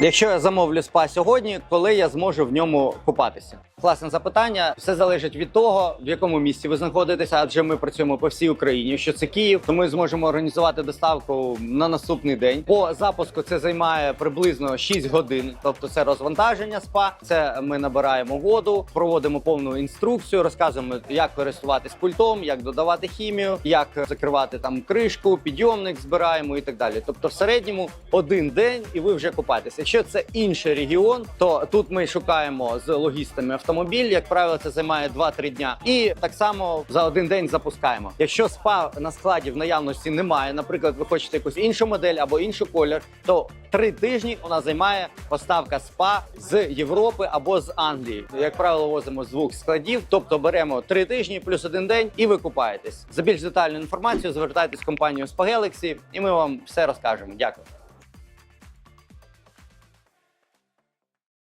Якщо я замовлю спа сьогодні, коли я зможу в ньому купатися? Класне запитання. Все залежить від того, в якому місці ви знаходитеся, адже ми працюємо по всій Україні. Якщо це Київ, то ми зможемо організувати доставку на наступний день. По запуску це займає приблизно 6 годин. Тобто, це розвантаження спа. Це ми набираємо воду, проводимо повну інструкцію, розказуємо, як користуватись пультом, як додавати хімію, як закривати там кришку, підйомник збираємо і так далі. Тобто, в середньому один день, і ви вже купаєтеся. Якщо це інший регіон, то тут ми шукаємо з логістами автомобіль. Як правило, це займає 2-3 дня. І так само за один день запускаємо. Якщо спа на складі в наявності немає, наприклад, ви хочете якусь іншу модель або іншу колір, то три тижні у нас займає поставка спа з Європи або з Англії. Як правило, возимо з двох складів, тобто беремо три тижні плюс один день, і ви купаєтесь. За більш детальну інформацію звертайтесь в компанію Spa і ми вам все розкажемо. Дякую.